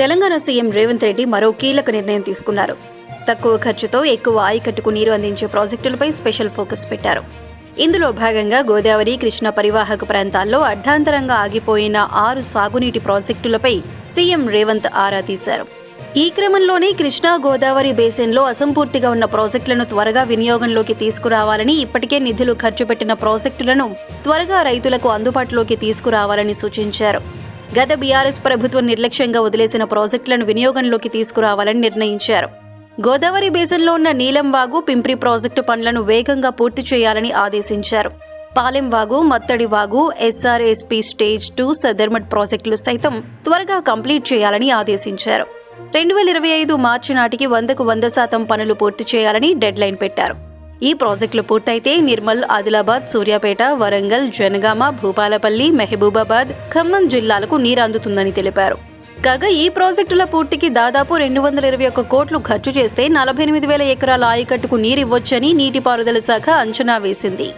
Telangana CM Revanth Reddy మరో కీలక నిర్ణయం తీసుకున్నారు. తక్కువ ఖర్చుతో ఎక్కువ ఆయకట్టుకు నీరు అందించే ప్రాజెక్టులపై స్పెషల్ ఫోకస్ పెట్టారు. ఇందులో భాగంగా గోదావరి కృష్ణ పరివాహక ప్రాంతాల్లో అర్ధాంతరంగా ఆగిపోయిన ఆరు సాగునీటి ప్రాజెక్టులపై సీఎం రేవంత్ ఆరా తీశారు. ఈ క్రమంలోనే కృష్ణా గోదావరి బేసిన్లో అసంపూర్తిగా ఉన్న ప్రాజెక్టులను త్వరగా వినియోగంలోకి తీసుకురావాలని ఇప్పటికే నిధులు ఖర్చు పెట్టిన ప్రాజెక్టులను త్వరగా రైతులకు అందుబాటులోకి తీసుకురావాలని సూచించారు. గత బీఆర్ఎస్ ప్రభుత్వం నిర్లక్ష్యంగా వదిలేసిన ప్రాజెక్టులను వినియోగంలోకి తీసుకురావాలని నిర్ణయించారు. గోదావరి బేసిన్లో ఉన్న నీలం వాగు పింప్రి ప్రాజెక్టు పనులను వేగంగా పూర్తి చేయాలని ఆదేశించారు. పాలెం వాగు మత్తడి వాగు ఎస్ఆర్ఎస్పీ స్టేజ్ టూ సదర్మట్ ప్రాజెక్టులు సైతం త్వరగా కంప్లీట్ చేయాలని ఆదేశించారు. రెండు వేల ఇరవై ఐదు మార్చి నాటికి వందకు వంద శాతం పనులు పూర్తి చేయాలని డెడ్లైన్ పెట్టారు. ఈ ప్రాజెక్టులు పూర్తయితే నిర్మల్ ఆదిలాబాద్ సూర్యాపేట వరంగల్ జనగామ భూపాలపల్లి మెహబూబాబాద్ ఖమ్మం జిల్లాలకు నీరు అందుతుందని తెలిపారు. కాగా ఈ ప్రాజెక్టుల పూర్తికి దాదాపు రెండు వందల ఇరవై ఒక్క కోట్లు ఖర్చు చేస్తే నలభై ఎనిమిది వేల ఎకరాల ఆయకట్టుకు నీరు ఇవ్వొచ్చని నీటిపారుదల శాఖ అంచనా వేసింది.